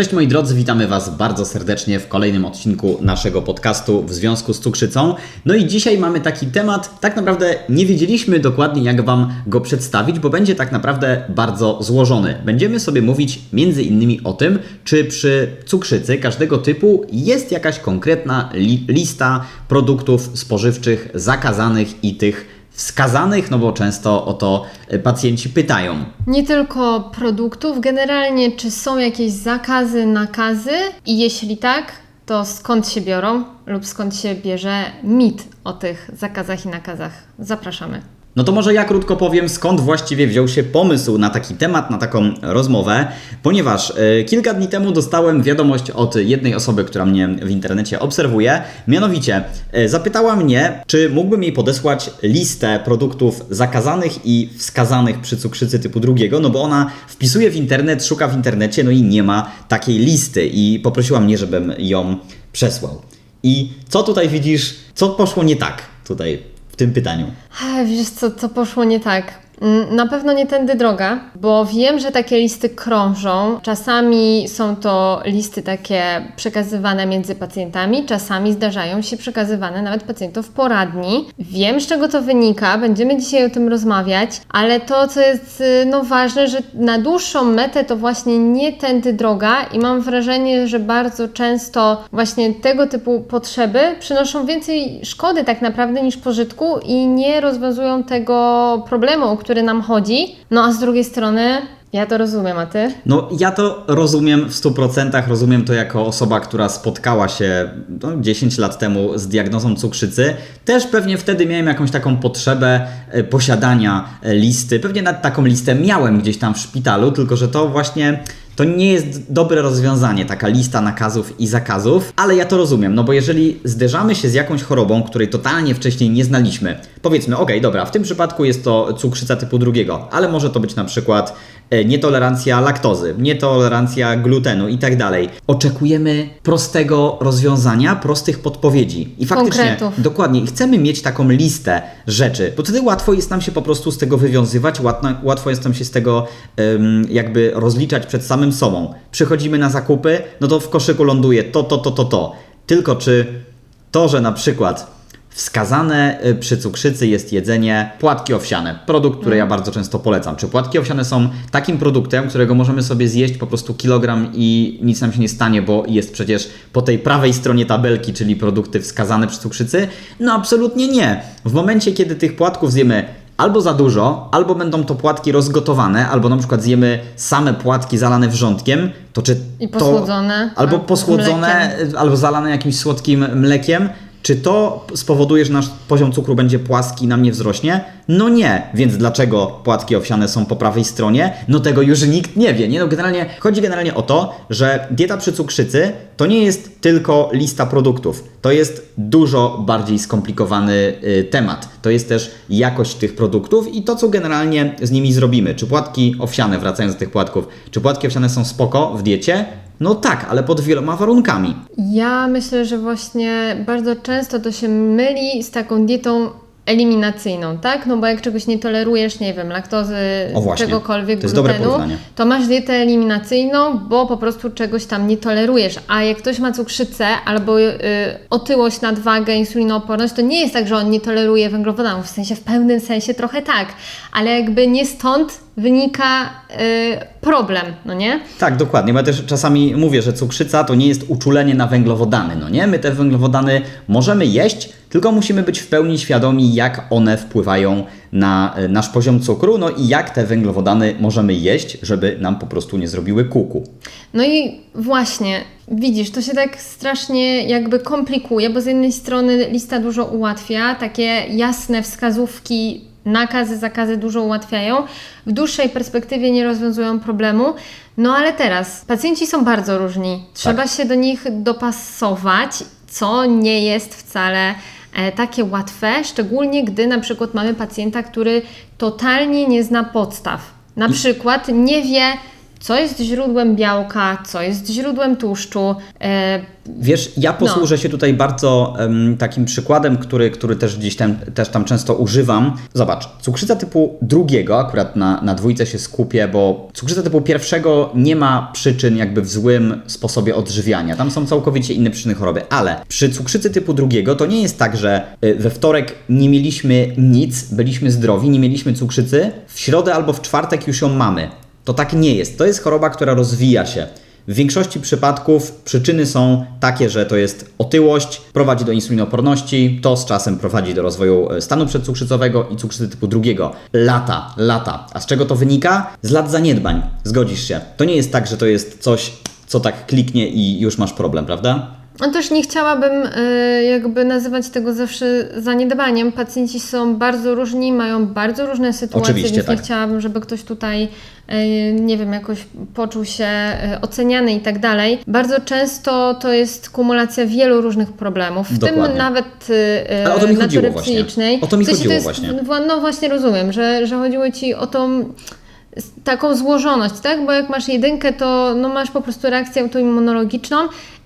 Cześć moi drodzy, witamy Was bardzo serdecznie w kolejnym odcinku naszego podcastu w związku z cukrzycą. No i dzisiaj mamy taki temat, tak naprawdę nie wiedzieliśmy dokładnie jak Wam go przedstawić, bo będzie tak naprawdę bardzo złożony. Będziemy sobie mówić między innymi o tym, czy przy cukrzycy każdego typu jest jakaś konkretna li lista produktów spożywczych zakazanych i tych wskazanych, no bo często o to e, pacjenci pytają. Nie tylko produktów, generalnie czy są jakieś zakazy, nakazy i jeśli tak, to skąd się biorą lub skąd się bierze mit o tych zakazach i nakazach. Zapraszamy. No to może ja krótko powiem, skąd właściwie wziął się pomysł na taki temat, na taką rozmowę, ponieważ e, kilka dni temu dostałem wiadomość od jednej osoby, która mnie w internecie obserwuje, mianowicie e, zapytała mnie, czy mógłbym jej podesłać listę produktów zakazanych i wskazanych przy cukrzycy typu drugiego, no bo ona wpisuje w internet, szuka w internecie, no i nie ma takiej listy i poprosiła mnie, żebym ją przesłał. I co tutaj widzisz, co poszło nie tak tutaj w tym pytaniu? Wiesz co, co poszło nie tak? Na pewno nie tędy droga, bo wiem, że takie listy krążą. Czasami są to listy takie przekazywane między pacjentami, czasami zdarzają się przekazywane nawet pacjentów poradni. Wiem, z czego to wynika, będziemy dzisiaj o tym rozmawiać, ale to, co jest y, no, ważne, że na dłuższą metę to właśnie nie tędy droga i mam wrażenie, że bardzo często właśnie tego typu potrzeby przynoszą więcej szkody tak naprawdę niż pożytku i nie rozwiązują tego problemu, o który nam chodzi. No a z drugiej strony, ja to rozumiem, a ty? No, ja to rozumiem w 100%. Rozumiem to jako osoba, która spotkała się no, 10 lat temu z diagnozą cukrzycy. Też pewnie wtedy miałem jakąś taką potrzebę e, posiadania e, listy. Pewnie nawet taką listę miałem gdzieś tam w szpitalu, tylko że to właśnie. To nie jest dobre rozwiązanie, taka lista nakazów i zakazów, ale ja to rozumiem, no bo jeżeli zderzamy się z jakąś chorobą, której totalnie wcześniej nie znaliśmy, powiedzmy, okej, dobra, w tym przypadku jest to cukrzyca typu drugiego, ale może to być na przykład nietolerancja laktozy, nietolerancja glutenu i tak dalej. Oczekujemy prostego rozwiązania, prostych podpowiedzi. I faktycznie, Konkretów. dokładnie, chcemy mieć taką listę rzeczy, bo wtedy łatwo jest nam się po prostu z tego wywiązywać, łatwo, jest nam się z tego jakby rozliczać przed samym sobą. Przychodzimy na zakupy, no to w koszyku ląduje to, to, to, to, to. Tylko czy to, że na przykład Wskazane y, przy cukrzycy jest jedzenie płatki owsiane, produkt, który ja bardzo często polecam. Czy płatki owsiane są takim produktem, którego możemy sobie zjeść po prostu kilogram i nic nam się nie stanie, bo jest przecież po tej prawej stronie tabelki, czyli produkty wskazane przy cukrzycy? No absolutnie nie. W momencie, kiedy tych płatków zjemy albo za dużo, albo będą to płatki rozgotowane, albo na przykład zjemy same płatki zalane wrzątkiem, to czy I to... posłodzone, Albo albo posłodzone, albo zalane jakimś słodkim mlekiem. Czy to spowoduje, że nasz poziom cukru będzie płaski i nam nie wzrośnie? No nie. Więc dlaczego płatki owsiane są po prawej stronie? No tego już nikt nie wie. Nie? No generalnie, chodzi generalnie o to, że dieta przy cukrzycy to nie jest tylko lista produktów. To jest dużo bardziej skomplikowany y, temat. To jest też jakość tych produktów i to, co generalnie z nimi zrobimy. Czy płatki owsiane, wracając do tych płatków, czy płatki owsiane są spoko w diecie? No tak, ale pod wieloma warunkami. Ja myślę, że właśnie bardzo często to się myli z taką dietą eliminacyjną, tak? No bo jak czegoś nie tolerujesz, nie wiem, laktozy, czegokolwiek, to glutenu, to masz dietę eliminacyjną, bo po prostu czegoś tam nie tolerujesz. A jak ktoś ma cukrzycę albo y, otyłość, nadwagę, insulinooporność, to nie jest tak, że on nie toleruje węglowodanów, w sensie w pełnym sensie trochę tak, ale jakby nie stąd wynika y, problem, no nie? Tak, dokładnie. Bo ja też czasami mówię, że cukrzyca to nie jest uczulenie na węglowodany. No nie? My te węglowodany możemy jeść, tylko musimy być w pełni świadomi, jak one wpływają na e, nasz poziom cukru, no i jak te węglowodany możemy jeść, żeby nam po prostu nie zrobiły kuku. No i właśnie, widzisz, to się tak strasznie jakby komplikuje, bo z jednej strony lista dużo ułatwia, takie jasne wskazówki, nakazy, zakazy dużo ułatwiają, w dłuższej perspektywie nie rozwiązują problemu. No ale teraz, pacjenci są bardzo różni, trzeba się do nich dopasować, co nie jest wcale e, takie łatwe, szczególnie gdy na przykład mamy pacjenta, który totalnie nie zna podstaw. Na przykład nie wie, co jest źródłem białka, co jest źródłem tłuszczu. E, Wiesz, ja posłużę się tutaj bardzo em, takim przykładem, który, który też gdzieś tam, też tam często używam. Zobacz, cukrzyca typu drugiego, akurat na, na dwójce się skupię, bo cukrzyca typu pierwszego nie ma przyczyn jakby w złym sposobie odżywiania. Tam są całkowicie inne przyczyny choroby, ale przy cukrzycy typu drugiego to nie jest tak, że y, we wtorek nie mieliśmy nic, byliśmy zdrowi, nie mieliśmy cukrzycy, w środę albo w czwartek już ją mamy. To tak nie jest. To jest choroba, która rozwija się. W większości przypadków przyczyny są takie, że to jest otyłość, prowadzi do insulinoporności, to z czasem prowadzi do rozwoju e, stanu przedcukrzycowego i cukrzycy typu drugiego. Lata, lata. A z czego to wynika? Z lat zaniedbań. Zgodzisz się. To nie jest tak, że to jest coś, co tak kliknie i już masz problem, prawda? No też nie chciałabym y, jakby nazywać tego zawsze zaniedbaniem. Pacjenci są bardzo różni, mają bardzo różne sytuacje, Oczywiście, więc tak. nie chciałabym, żeby ktoś tutaj, y, nie wiem, jakoś poczuł się y, oceniany i tak dalej. Bardzo często to jest kumulacja wielu różnych problemów, w Dokładnie. tym nawet Ale o to mi natury chodziło właśnie. psychicznej. O to mi W sensie chodziło jest, właśnie. No właśnie rozumiem, że, że chodziło Ci o tą taką złożoność, tak? Bo jak masz jedynkę, to no masz po prostu reakcję autoimmunologiczną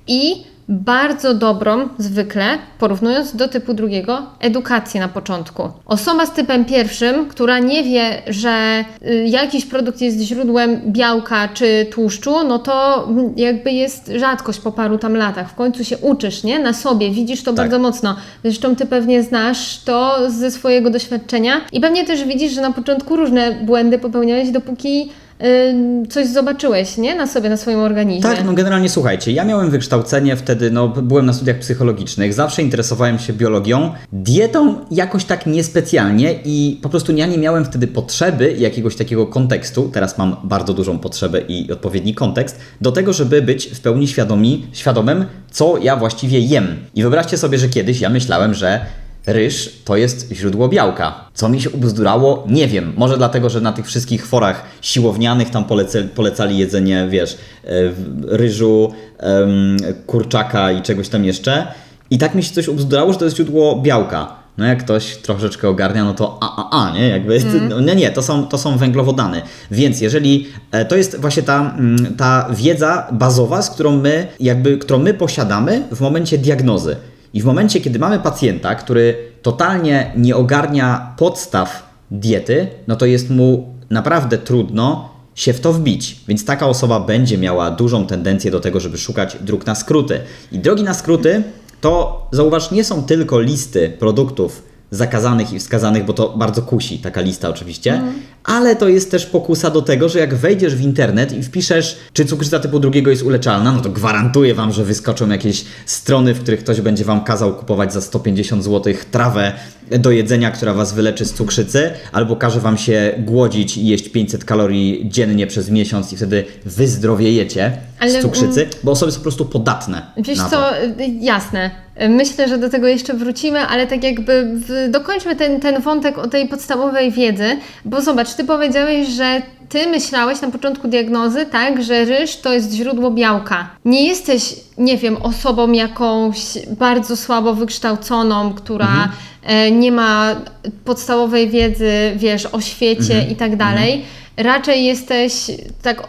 i bardzo dobrą, zwykle, porównując do typu drugiego, edukację na początku. Osoba z typem pierwszym, która nie wie, że y, jakiś produkt jest źródłem białka czy tłuszczu, no to mm, jakby jest rzadkość po paru tam latach. W końcu się uczysz, nie? Na sobie, widzisz to Tak. bardzo mocno. Zresztą ty pewnie znasz to ze swojego doświadczenia i pewnie też widzisz, że na początku różne błędy popełniałeś, dopóki coś zobaczyłeś, nie? Na sobie, na swoim organizmie. Tak, no generalnie słuchajcie, ja miałem wykształcenie wtedy, no byłem na studiach psychologicznych, zawsze interesowałem się biologią, dietą jakoś tak niespecjalnie i po prostu ja nie miałem wtedy potrzeby jakiegoś takiego kontekstu, teraz mam bardzo dużą potrzebę i odpowiedni kontekst, do tego, żeby być w pełni świadomi, świadomym, co ja właściwie jem. I wyobraźcie sobie, że kiedyś ja myślałem, że Ryż to jest źródło białka. Co mi się ubzdurało? Nie wiem. Może dlatego, że na tych wszystkich forach siłownianych tam polece, polecali jedzenie, wiesz, e, ryżu, kurczaka i czegoś tam jeszcze. I tak mi się coś ubzdurało, że to jest źródło białka. No jak ktoś troszeczkę ogarnia, no to a, a, a, nie? Jakby, no nie, nie, to są, to są węglowodany. Więc jeżeli, e, to jest właśnie ta, mm, ta wiedza bazowa, z którą my, jakby, którą my posiadamy w momencie diagnozy. I w momencie, kiedy mamy pacjenta, który totalnie nie ogarnia podstaw diety, no to jest mu naprawdę trudno się w to wbić. Więc taka osoba będzie miała dużą tendencję do tego, żeby szukać dróg na skróty. I drogi na skróty to, zauważ, nie są tylko listy produktów zakazanych i wskazanych, bo to bardzo kusi, taka lista oczywiście, ale to jest też pokusa do tego, że jak wejdziesz w internet i wpiszesz, czy cukrzyca typu drugiego jest uleczalna, no to gwarantuję Wam, że wyskoczą jakieś strony, w których ktoś będzie Wam kazał kupować za 150 zł trawę do jedzenia, która Was wyleczy z cukrzycy, albo każe Wam się głodzić i jeść 500 kalorii dziennie przez miesiąc i wtedy wyzdrowiejecie Ale, z cukrzycy, bo osoby są po prostu podatne Wiesz na to. co, y, jasne. Myślę, że do tego jeszcze wrócimy, ale tak jakby w, dokończmy ten, ten wątek o tej podstawowej wiedzy, bo zobacz, ty powiedziałeś, że ty myślałeś na początku diagnozy, tak, że ryż to jest źródło białka. Nie jesteś, nie wiem, osobą jakąś bardzo słabo wykształconą, która Mhm. e, nie ma podstawowej wiedzy, wiesz, o świecie Mhm. i tak dalej. Raczej jesteś, tak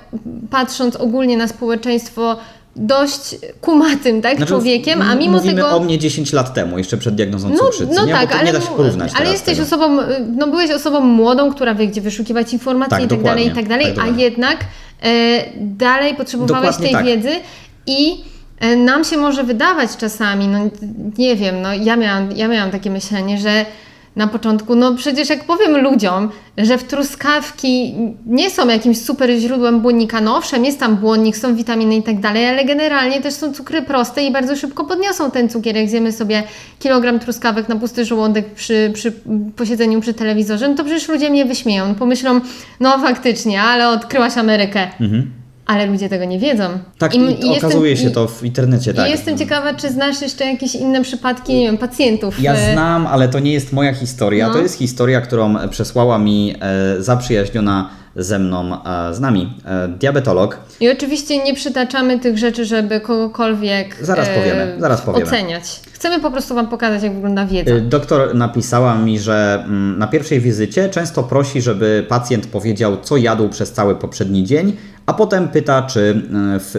patrząc ogólnie na społeczeństwo, dość kumatym, tak, Znaczy, człowiekiem, a mimo mówimy tego... o mnie 10 lat temu, jeszcze przed diagnozą No, cukrzycy, no nie? tak, ale, nie da się porównać ale jesteś tego. osobą, y, no byłeś osobą młodą, która wie, gdzie wyszukiwać informacji Tak, i tak dalej, i tak dalej, Tak, a dokładnie. jednak e, dalej potrzebowałeś Dokładnie tej tak. wiedzy i e, nam się może wydawać czasami, no nie wiem, no ja miałam, ja miałam takie myślenie, że na początku, no przecież jak powiem ludziom, że w truskawki nie są jakimś super źródłem błonnika, no owszem, jest tam błonnik, są witaminy i tak dalej, ale generalnie też są cukry proste i bardzo szybko podniosą ten cukier, jak zjemy sobie kilogram truskawek na pusty żołądek przy, przy posiedzeniu przy telewizorze, no to przecież ludzie mnie wyśmieją, pomyślą, no faktycznie, ale odkryłaś Amerykę. Ale ludzie tego nie wiedzą. Tak, I i, okazuje jestem- się to w internecie, tak. I jestem ciekawa, czy znasz jeszcze jakieś inne przypadki, nie wiem, pacjentów. Ja e, znam, ale to nie jest moja historia. No. To jest historia, którą przesłała mi e, zaprzyjaźniona ze mną, e, z nami, e, diabetolog. I oczywiście nie przytaczamy tych rzeczy, żeby kogokolwiek Zaraz powiemy, zaraz powiemy. oceniać. Chcemy po prostu Wam pokazać, jak wygląda wiedza. Doktor napisała mi, że mm, na pierwszej wizycie często prosi, żeby pacjent powiedział, co jadł przez cały poprzedni dzień, a potem pyta, czy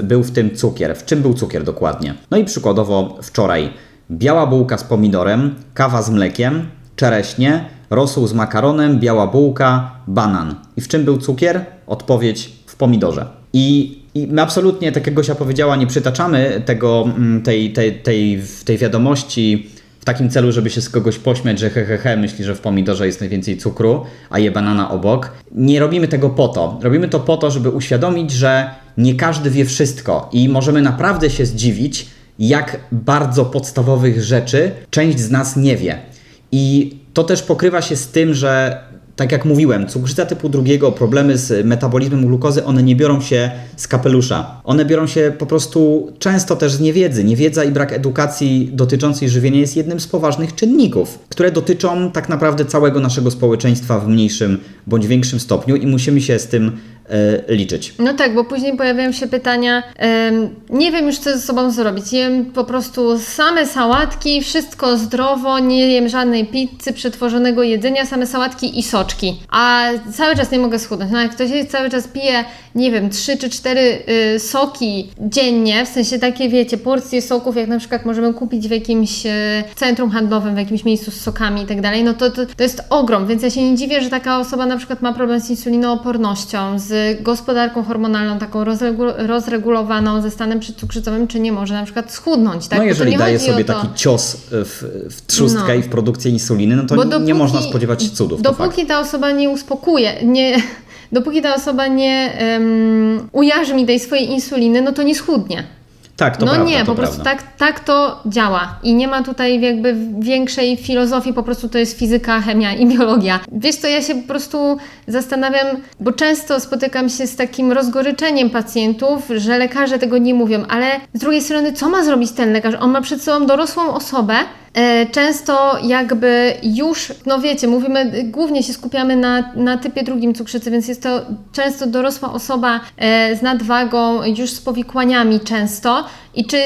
był w tym cukier. W czym był cukier dokładnie? No i przykładowo wczoraj biała bułka z pomidorem, kawa z mlekiem, czereśnie, rosół z makaronem, biała bułka, banan. I w czym był cukier? Odpowiedź w pomidorze. I, i my absolutnie, tak jak Gosia powiedziała, nie przytaczamy tego, mm, tej, tej, tej, tej wiadomości w takim celu, żeby się z kogoś pośmiać, że he, he, he, myśli, że w pomidorze jest najwięcej cukru, a je banana obok. Nie robimy tego po to. Robimy to po to, żeby uświadomić, że nie każdy wie wszystko i możemy naprawdę się zdziwić, jak bardzo podstawowych rzeczy część z nas nie wie. I to też pokrywa się z tym, że tak jak mówiłem, cukrzyca typu drugiego, problemy z metabolizmem glukozy, one nie biorą się z kapelusza. One biorą się po prostu często też z niewiedzy. Niewiedza i brak edukacji dotyczącej żywienia jest jednym z poważnych czynników, które dotyczą tak naprawdę całego naszego społeczeństwa w mniejszym bądź większym stopniu i musimy się z tym liczyć. No tak, bo później pojawiają się pytania, nie wiem już co ze sobą zrobić, jem po prostu same sałatki, wszystko zdrowo, nie jem żadnej pizzy, przetworzonego jedzenia, same sałatki i soczki, a cały czas nie mogę schudnąć. No jak ktoś cały czas pije, nie wiem, 3 czy 4 y, soki dziennie, w sensie takie wiecie, porcje soków, jak na przykład możemy kupić w jakimś y, centrum handlowym, w jakimś miejscu z sokami i tak dalej, no to, to, to jest ogrom, więc ja się nie dziwię, że taka osoba na przykład ma problem z insulinoopornością, z gospodarką hormonalną taką rozregu- rozregulowaną, ze stanem przedcukrzycowym, czy nie może na przykład schudnąć, tak? No jeżeli daje sobie to- taki cios w, w trzustkę No. i w produkcję insuliny, no to Bo nie dopóki- można spodziewać się cudów. Dopóki ta osoba nie uspokuje, nie, dopóki ta osoba nie um, ujarzmi tej swojej insuliny, no to nie schudnie. Tak, to no prawda, nie, to po prostu prawda. tak, tak to działa. I nie ma tutaj jakby większej filozofii, po prostu to jest fizyka, chemia i biologia. Wiesz co, ja się po prostu zastanawiam, bo często spotykam się z takim rozgoryczeniem pacjentów, że lekarze tego nie mówią, ale z drugiej strony, co ma zrobić ten lekarz? On ma przed sobą dorosłą osobę, Często jakby już, no wiecie, mówimy, głównie się skupiamy na, na typie drugim cukrzycy, więc jest to często dorosła osoba e, z nadwagą, już z powikłaniami często. I czy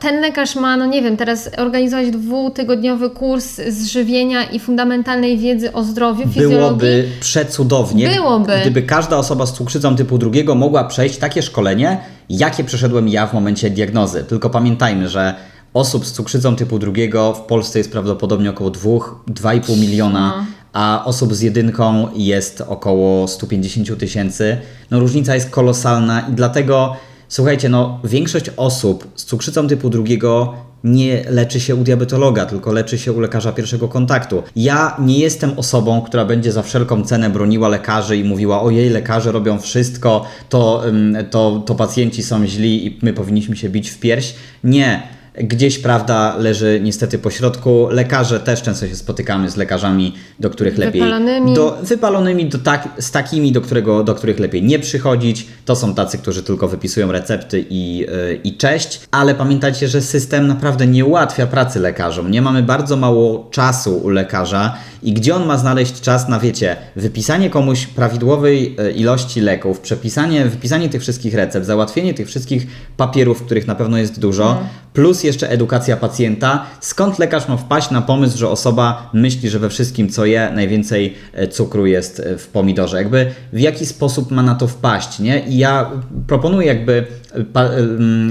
ten lekarz ma, no nie wiem, teraz organizować dwutygodniowy kurs z żywienia i fundamentalnej wiedzy o zdrowiu, fizjologii? Byłoby przecudownie, Byłoby. gdyby każda osoba z cukrzycą typu drugiego mogła przejść takie szkolenie, jakie przeszedłem ja w momencie diagnozy. Tylko pamiętajmy, że osób z cukrzycą typu drugiego w Polsce jest prawdopodobnie około 2-2,5 miliona, No. a osób z jedynką jest około 150 tysięcy. No różnica jest kolosalna i dlatego, słuchajcie, no większość osób z cukrzycą typu drugiego nie leczy się u diabetologa, tylko leczy się u lekarza pierwszego kontaktu. Ja nie jestem osobą, która będzie za wszelką cenę broniła lekarzy i mówiła: Ojej, lekarze robią wszystko, to, to, to pacjenci są źli i my powinniśmy się bić w pierś. Nie. Gdzieś prawda leży niestety po środku. Lekarze też często się spotykamy z lekarzami, do których lepiej. Wypalonymi. Do, wypalonymi do tak, z takimi, do, którego, do których lepiej nie przychodzić. To są tacy, którzy tylko wypisują recepty i, yy, i cześć. Ale pamiętajcie, że system naprawdę nie ułatwia pracy lekarzom. Nie mamy bardzo mało czasu u lekarza i gdzie on ma znaleźć czas na, wiecie, wypisanie komuś prawidłowej yy, ilości leków, przepisanie, wypisanie tych wszystkich recept, załatwienie tych wszystkich papierów, których na pewno jest dużo, plus jeszcze edukacja pacjenta. Skąd lekarz ma wpaść na pomysł, że osoba myśli, że we wszystkim, co je, najwięcej e, cukru jest e, w pomidorze? Jakby w jaki sposób ma na to wpaść, nie? I ja proponuję jakby e, pa,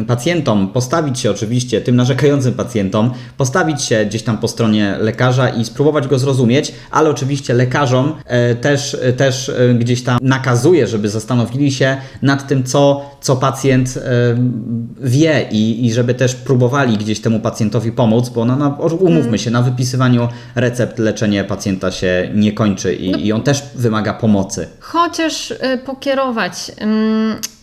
pacjentom postawić się oczywiście, tym narzekającym pacjentom, postawić się gdzieś tam po stronie lekarza i spróbować go zrozumieć, ale oczywiście lekarzom też, też gdzieś tam nakazuję, żeby zastanowili się nad tym, co, co pacjent wie i, i żeby też próbowali gdzieś temu pacjentowi pomóc, bo no, no, umówmy się, na wypisywaniu recept leczenie pacjenta się nie kończy i, i on też wymaga pomocy. Chociaż y, pokierować,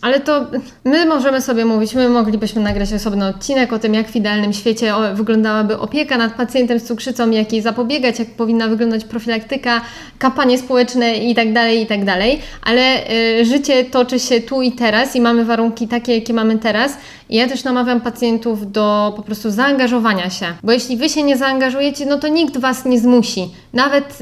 ale to my możemy sobie mówić, my moglibyśmy nagrać osobny odcinek o tym, jak w idealnym świecie wyglądałaby opieka nad pacjentem z cukrzycą, jak jej zapobiegać, jak powinna wyglądać profilaktyka, kampanie społeczne i tak dalej, i tak ale y, życie toczy się tu i teraz i mamy warunki takie, jakie mamy teraz. I ja też namawiam pacjentów do po prostu zaangażowania się, bo jeśli Wy się nie zaangażujecie, no to nikt Was nie zmusi, nawet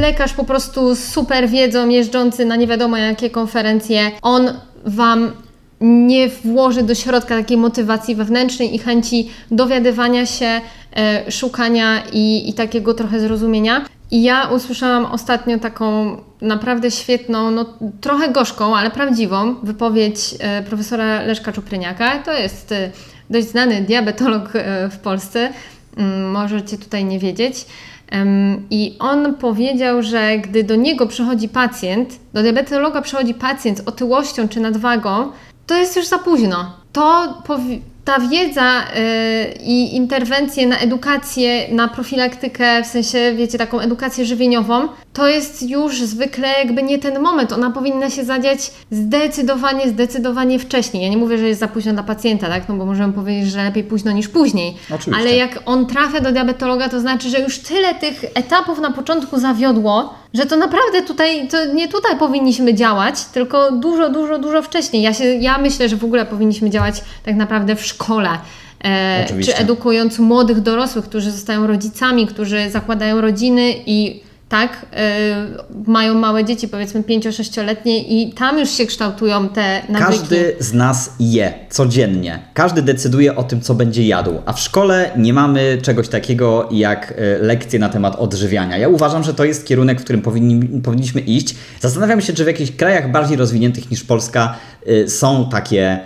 lekarz po prostu z super wiedzą, jeżdżący na nie wiadomo jakie konferencje, on Wam nie włoży do środka takiej motywacji wewnętrznej i chęci dowiadywania się, e, szukania i, i takiego trochę zrozumienia. I ja usłyszałam ostatnio taką naprawdę świetną, no trochę gorzką, ale prawdziwą wypowiedź e, profesora Leszka Czupryniaka. To jest e, dość znany diabetolog e, w Polsce, Mm, możecie tutaj nie wiedzieć. I on powiedział, że gdy do niego przychodzi pacjent, do diabetologa przychodzi pacjent z otyłością czy nadwagą, to jest już za późno. To ta wiedza y, i interwencje na edukację, na profilaktykę, w sensie, wiecie, taką edukację żywieniową, to jest już zwykle jakby nie ten moment. Ona powinna się zadziać zdecydowanie, zdecydowanie wcześniej. Ja nie mówię, że jest za późno dla pacjenta, tak? No bo możemy powiedzieć, że lepiej późno niż później. Oczywiście. Ale jak on trafia do diabetologa, to znaczy, że już tyle tych etapów na początku zawiodło, że to naprawdę tutaj, to nie tutaj powinniśmy działać, tylko dużo, dużo, dużo wcześniej. Ja, się, ja myślę, że w ogóle powinniśmy działać tak naprawdę w szkole. E, czy edukując młodych dorosłych, którzy zostają rodzicami, którzy zakładają rodziny i tak, e, mają małe dzieci, powiedzmy 5-6-letnie i tam już się kształtują te nawyki. Każdy z nas je codziennie. Każdy decyduje o tym, co będzie jadł. A w szkole nie mamy czegoś takiego jak e, lekcje na temat odżywiania. Ja uważam, że to jest kierunek, w którym powinni, powinniśmy iść. Zastanawiam się, czy w jakichś krajach bardziej rozwiniętych niż Polska e, są takie.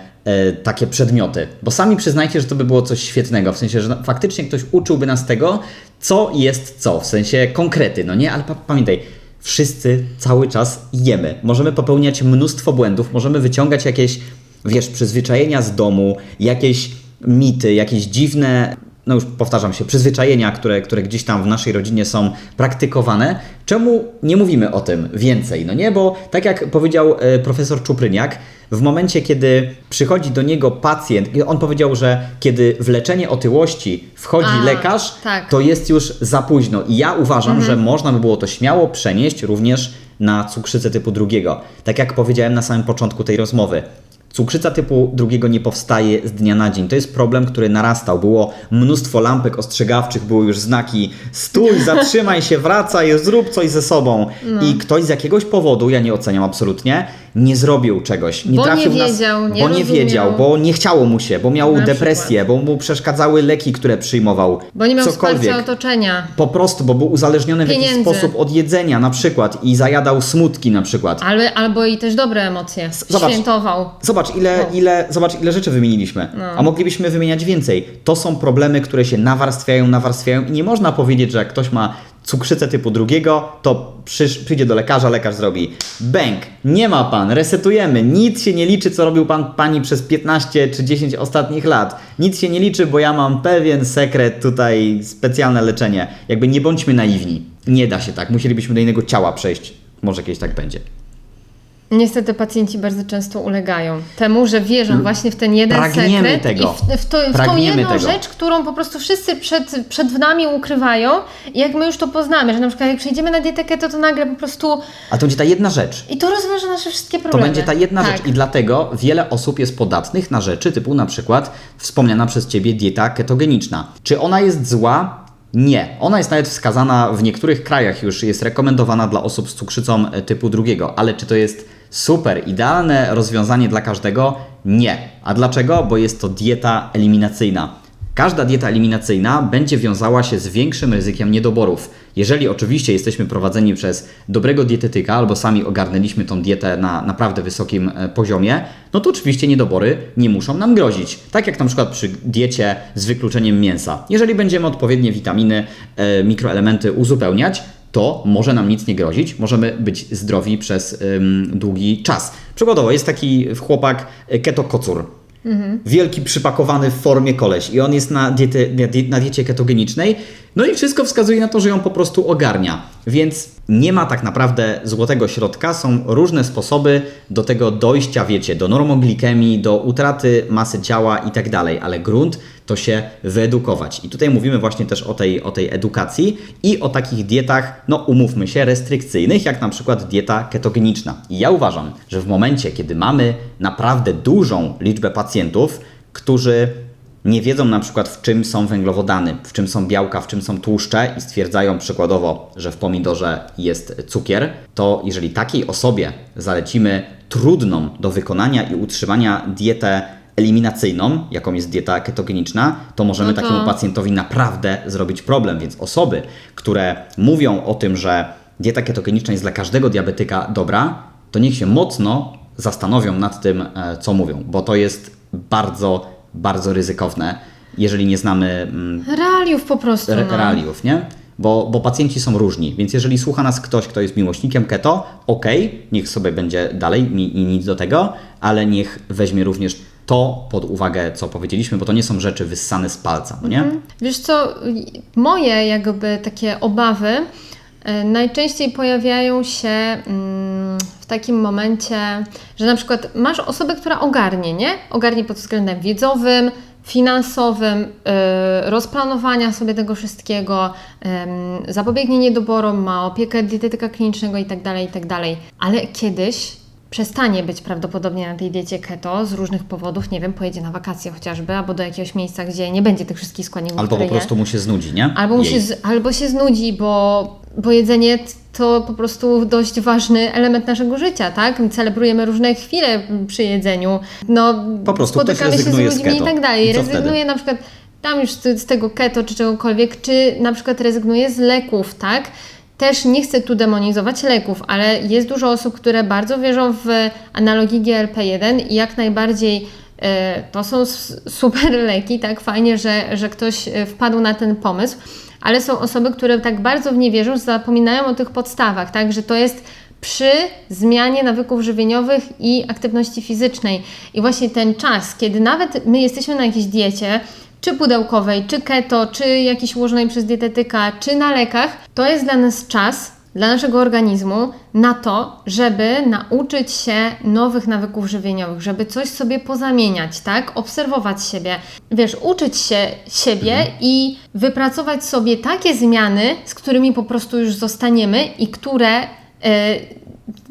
Takie przedmioty, bo sami przyznajcie, że to by było coś świetnego, w sensie, że faktycznie ktoś uczyłby nas tego, co jest co, w sensie konkrety, no nie, ale pa pamiętaj, wszyscy cały czas jemy. Możemy popełniać mnóstwo błędów, możemy wyciągać jakieś, wiesz, przyzwyczajenia z domu, jakieś mity, jakieś dziwne, no już powtarzam się, przyzwyczajenia, które, które gdzieś tam w naszej rodzinie są praktykowane. Czemu nie mówimy o tym więcej? No nie, bo tak jak powiedział e, profesor Czupryniak, w momencie, kiedy przychodzi do niego pacjent, i on powiedział, że kiedy w leczenie otyłości wchodzi A, lekarz, tak. to jest już za późno. I ja uważam, że można by było to śmiało przenieść również na cukrzycę typu drugiego. Tak jak powiedziałem na samym początku tej rozmowy. Cukrzyca typu drugiego nie powstaje z dnia na dzień. To jest problem, który narastał. Było mnóstwo lampek ostrzegawczych, były już znaki stój, zatrzymaj się, wracaj, zrób coś ze sobą. I ktoś z jakiegoś powodu, ja nie oceniam absolutnie, nie zrobił czegoś. Nie Bo nie trafił nas, wiedział, nie bo nie rozumiał. wiedział, bo nie chciało mu się, bo miał Na depresję, bo mu przeszkadzały leki, które przyjmował. Bo nie miał cokolwiek. otoczenia. Po prostu, bo był uzależniony w jakiś Pieniędzy. sposób od jedzenia na przykład i zajadał smutki na przykład. Ale, albo i też dobre emocje. Zobacz. Świętował. Zobacz ile, No. ile, zobacz, ile rzeczy wymieniliśmy. A moglibyśmy wymieniać więcej. To są problemy, które się nawarstwiają, nawarstwiają i nie można powiedzieć, że jak ktoś ma cukrzycę typu drugiego, to przyjdzie do lekarza, lekarz zrobi bęk, nie ma pan, resetujemy, nic się nie liczy, co robił pan pani przez 15 czy 10 ostatnich lat. Nic się nie liczy, bo ja mam pewien sekret tutaj, specjalne leczenie. Jakby nie bądźmy naiwni. Nie da się tak, musielibyśmy do innego ciała przejść. Może kiedyś tak będzie. Niestety pacjenci bardzo często ulegają temu, że wierzą właśnie w ten jeden Pragniemy sekret tego. i w, w, to, w tą jedną tego. rzecz, którą po prostu wszyscy przed, przed nami ukrywają i jak my już to poznamy, że na przykład jak przejdziemy na dietę keto, to nagle po prostu A to będzie ta jedna rzecz. i to rozwiąże nasze wszystkie To problemy. będzie ta jedna tak. rzecz i dlatego wiele osób jest podatnych na rzeczy typu na przykład wspomniana przez Ciebie dieta ketogeniczna. Czy ona jest zła? Nie. Ona jest nawet wskazana w niektórych krajach już, jest rekomendowana dla osób z cukrzycą e, typu drugiego, ale czy to jest super, idealne rozwiązanie dla każdego? Nie. A dlaczego? Bo jest to dieta eliminacyjna. Każda dieta eliminacyjna będzie wiązała się z większym ryzykiem niedoborów. Jeżeli oczywiście jesteśmy prowadzeni przez dobrego dietetyka albo sami ogarnęliśmy tą dietę na naprawdę wysokim e, poziomie, no to oczywiście niedobory nie muszą nam grozić. Tak jak na przykład przy diecie z wykluczeniem mięsa. Jeżeli będziemy odpowiednie witaminy, e, mikroelementy uzupełniać, to może nam nic nie grozić, możemy być zdrowi przez ym, długi czas. Przykładowo jest taki chłopak e, keto kocur. Wielki, przypakowany w formie koleś i on jest na, diety, na die- na diecie ketogenicznej. No i wszystko wskazuje na to, że ją po prostu ogarnia. Więc nie ma tak naprawdę złotego środka. Są różne sposoby do tego dojścia, wiecie, do normoglikemii, do utraty masy ciała i tak dalej, ale grunt to się wyedukować. I tutaj mówimy właśnie też o tej, o tej edukacji i o takich dietach, no umówmy się, restrykcyjnych, jak na przykład dieta ketogeniczna. I ja uważam, że w momencie, kiedy mamy naprawdę dużą liczbę pacjentów, którzy nie wiedzą na przykład w czym są węglowodany, w czym są białka, w czym są tłuszcze i stwierdzają przykładowo, że w pomidorze jest cukier, to jeżeli takiej osobie zalecimy trudną do wykonania i utrzymania dietę eliminacyjną, jaką jest dieta ketogeniczna, to możemy No to- takiemu pacjentowi naprawdę zrobić problem. Więc osoby, które mówią o tym, że dieta ketogeniczna jest dla każdego diabetyka dobra, to niech się mocno zastanowią nad tym, e, co mówią, bo to jest bardzo, bardzo ryzykowne, jeżeli nie znamy mm, Realiów po prostu. re- no. realiów, nie? Bo, bo pacjenci są różni, więc jeżeli słucha nas ktoś, kto jest miłośnikiem keto, okej, niech sobie będzie dalej i nic do tego, ale niech weźmie również to pod uwagę, co powiedzieliśmy, bo to nie są rzeczy wyssane z palca, no nie? Wiesz co, moje jakby takie obawy e, najczęściej pojawiają się mm, w takim momencie, że na przykład masz osobę, która ogarnie, nie? Ogarnie pod względem wiedzowym, finansowym, e, rozplanowania sobie tego wszystkiego, zapobiegnie niedoborom, ma opiekę dietetyka klinicznego itd., itd. Ale kiedyś przestanie być prawdopodobnie na tej diecie keto z różnych powodów, nie wiem, pojedzie na wakacje chociażby, albo do jakiegoś miejsca, gdzie nie będzie tych wszystkich składników, Albo po prostu je. mu się znudzi, nie? Albo, mu się, albo się znudzi, bo, bo jedzenie to po prostu dość ważny element naszego życia, tak? Celebrujemy różne chwile przy jedzeniu. No, Po prostu spotykamy się z rezygnuje z ludźmi i tak dalej. I rezygnuje wtedy? na przykład tam już z tego keto czy czegokolwiek, czy na przykład rezygnuje z leków, tak? Też nie chcę tu demonizować leków, ale jest dużo osób, które bardzo wierzą w analogii GLP-1 i jak najbardziej e, to są super leki, tak? Fajnie, że, że ktoś e, wpadł na ten pomysł, ale są osoby, które tak bardzo w nie wierzą, zapominają o tych podstawach, tak? Że to jest przy zmianie nawyków żywieniowych i aktywności fizycznej. I właśnie ten czas, kiedy nawet my jesteśmy na jakiejś diecie, czy pudełkowej, czy keto, czy jakiejś ułożonej przez dietetyka, czy na lekach, to jest dla nas czas, dla naszego organizmu na to, żeby nauczyć się nowych nawyków żywieniowych, żeby coś sobie pozamieniać, tak? Obserwować siebie, wiesz, uczyć się siebie i wypracować sobie takie zmiany, z którymi po prostu już zostaniemy i które e,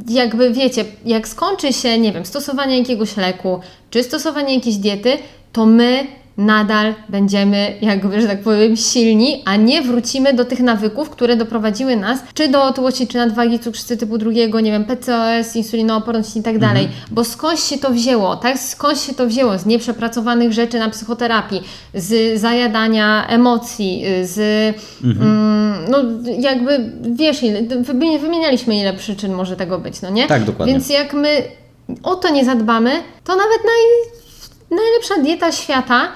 jakby wiecie, jak skończy się, nie wiem, stosowanie jakiegoś leku, czy stosowanie jakiejś diety, to my nadal będziemy, jakby, że tak powiem, silni, a nie wrócimy do tych nawyków, które doprowadziły nas czy do otyłości, czy nadwagi, cukrzycy typu drugiego, nie wiem, PCOS, insulinooporność i tak dalej. Bo skądś się to wzięło, tak? Skądś się to wzięło? Z nieprzepracowanych rzeczy na psychoterapii, z zajadania emocji, z mm, no jakby, wiesz, ile, wymi- wymienialiśmy ile przyczyn może tego być, no nie? Tak, dokładnie. Więc jak my o to nie zadbamy, to nawet naj, najlepsza dieta świata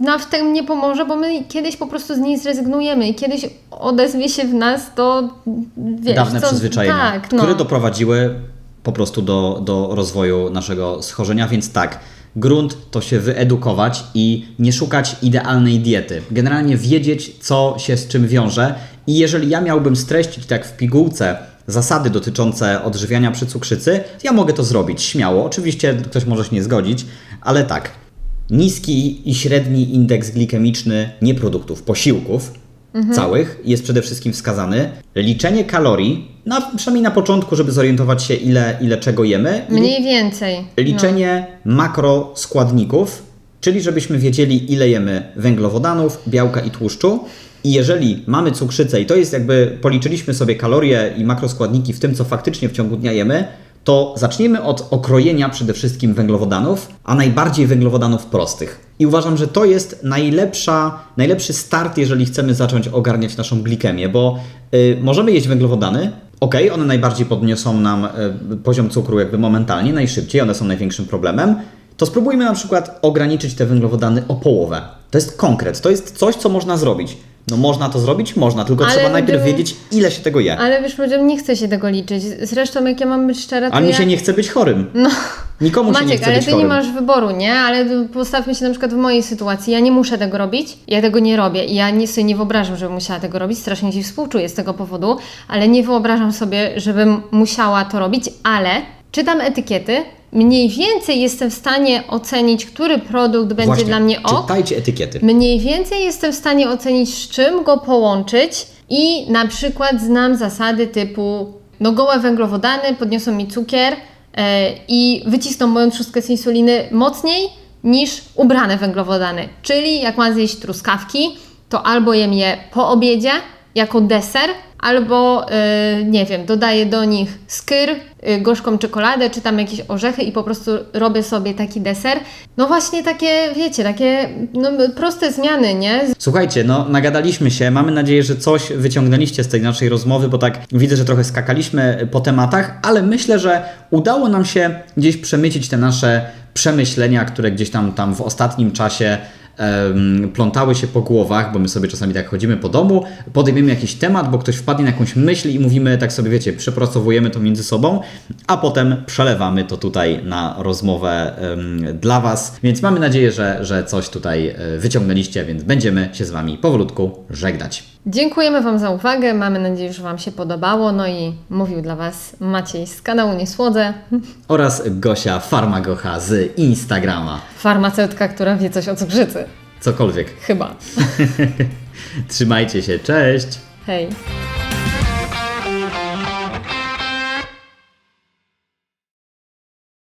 nam w tym nie pomoże, bo my kiedyś po prostu z niej zrezygnujemy i kiedyś odezwie się w nas to, wiesz, Dawne co, przyzwyczajenia, tak, no. które doprowadziły po prostu do, do rozwoju naszego schorzenia, więc tak, grunt to się wyedukować i nie szukać idealnej diety. Generalnie wiedzieć, co się z czym wiąże i jeżeli ja miałbym streścić tak w pigułce zasady dotyczące odżywiania przy cukrzycy, ja mogę to zrobić śmiało. Oczywiście ktoś może się nie zgodzić, ale tak. Niski i średni indeks glikemiczny nie produktów, posiłków całych jest przede wszystkim wskazany. Liczenie kalorii, na, przynajmniej na początku, żeby zorientować się ile, ile czego jemy. Mniej więcej. no. Liczenie makroskładników, czyli żebyśmy wiedzieli, ile jemy węglowodanów, białka i tłuszczu. I jeżeli mamy cukrzycę, i to jest jakby policzyliśmy sobie kalorie i makroskładniki w tym, co faktycznie w ciągu dnia jemy, to zacznijmy od okrojenia przede wszystkim węglowodanów, a najbardziej węglowodanów prostych. I uważam, że to jest najlepsza, najlepszy start, jeżeli chcemy zacząć ogarniać naszą glikemię, bo y, możemy jeść węglowodany, ok, one najbardziej podniosą nam y, poziom cukru jakby momentalnie, najszybciej, one są największym problemem, to spróbujmy na przykład ograniczyć te węglowodany o połowę. To jest konkret, to jest coś, co można zrobić. No można to zrobić? Można, tylko Ale trzeba najpierw gdybym- wiedzieć, ile się tego je. Ale wiesz, ludziom nie chce się tego liczyć. Zresztą, jak ja mam być szczera, to A mi ja... się nie chce być chorym. No, Nikomu się nie Maciek, chce ale ty chorym. nie masz wyboru, nie? Ale postawmy się na przykład w mojej sytuacji. Ja nie muszę tego robić, ja tego nie robię i ja nie sobie nie wyobrażam, żebym musiała tego robić. Strasznie Ci współczuję z tego powodu, ale nie wyobrażam sobie, żebym musiała to robić, ale czytam etykiety, mniej więcej jestem w stanie ocenić, który produkt będzie Właśnie, dla mnie ok. Czytajcie etykiety. Mniej więcej jestem w stanie ocenić, z czym go połączyć i na przykład znam zasady typu no gołe węglowodany podniosą mi cukier e, i wycisną moją trzustkę z insuliny mocniej niż ubrane węglowodany. Czyli jak mam zjeść truskawki, to albo jem je po obiedzie jako deser, albo yy, nie wiem, dodaję do nich skyr, yy, gorzką czekoladę, czy tam jakieś orzechy i po prostu robię sobie taki deser. No właśnie takie, wiecie, takie no, proste zmiany, nie? Słuchajcie, no nagadaliśmy się. Mamy nadzieję, że coś wyciągnęliście z tej naszej rozmowy, bo tak widzę, że trochę skakaliśmy po tematach, ale myślę, że udało nam się gdzieś przemycić te nasze przemyślenia, które gdzieś tam, tam w ostatnim czasie plątały się po głowach, bo my sobie czasami tak chodzimy po domu, podejmiemy jakiś temat, bo ktoś wpadnie na jakąś myśl i mówimy, tak sobie wiecie, przepracowujemy to między sobą, a potem przelewamy to tutaj na rozmowę dla Was. Więc mamy nadzieję, że, że coś tutaj e, wyciągnęliście, więc będziemy się z Wami powolutku żegnać. Dziękujemy Wam za uwagę. Mamy nadzieję, że Wam się podobało. No i mówił dla Was Maciej z kanału Niesłodzę, Oraz Gosia Farmagocha z Instagrama. farmaceutka, która wie coś o cukrzycy. Cokolwiek. Chyba. Trzymajcie się, cześć! Hej.